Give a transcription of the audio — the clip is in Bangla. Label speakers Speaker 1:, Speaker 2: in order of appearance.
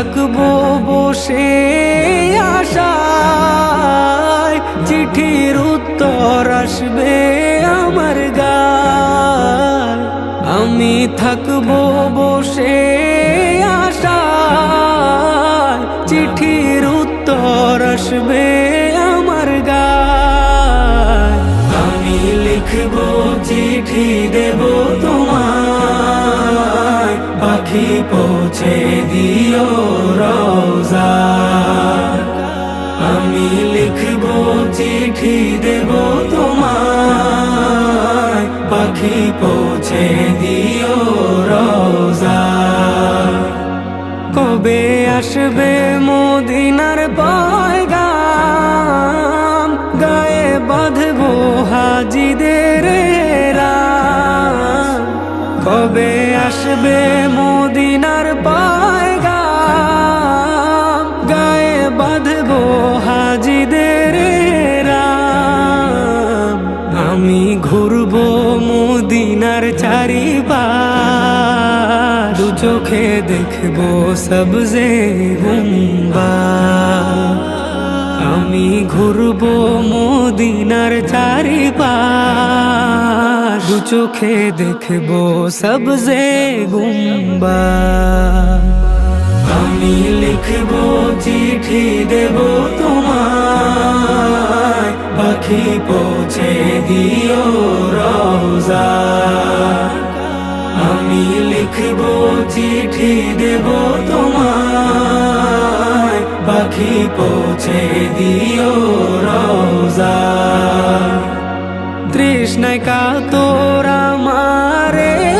Speaker 1: থাকব বসে আশায়। চিঠির উত্তর আসবে আমার গায়। আমি থাকব বসে আশায়। চিঠির উত্তর আসবে আমার গায়। আমি লিখব, চিঠি দেব তোমায়। পাখি পৌঁছে দিও রোজা আমি লিখব চিঠি, দেব তোমায়। পাখি পৌঁছে দিও রোজা কবে আসবে মদিনার পয়গাম? গায়ে বাঁধবো হাজিদের কবে আসবে মদিনার পয়গাম? গায়ে বাঁধবো হাজিদের রাম। আমি ঘুরবো মদিনার চারিবার দু চোখে দেখব সবজে গুম্বা। আমি ঘুরবো মদিনার চারিপাশ। দু চোখে দেখব সবজে গুম্বা। আমি লিখব, চিঠি দেব তোমায়। পাখি পৌঁছে দিও রোজা আমি লিখব, চিঠি দেব তোমায়। পাখি পৌঁছে দিও রোজা তৃষ্ণায় তোরা আমারে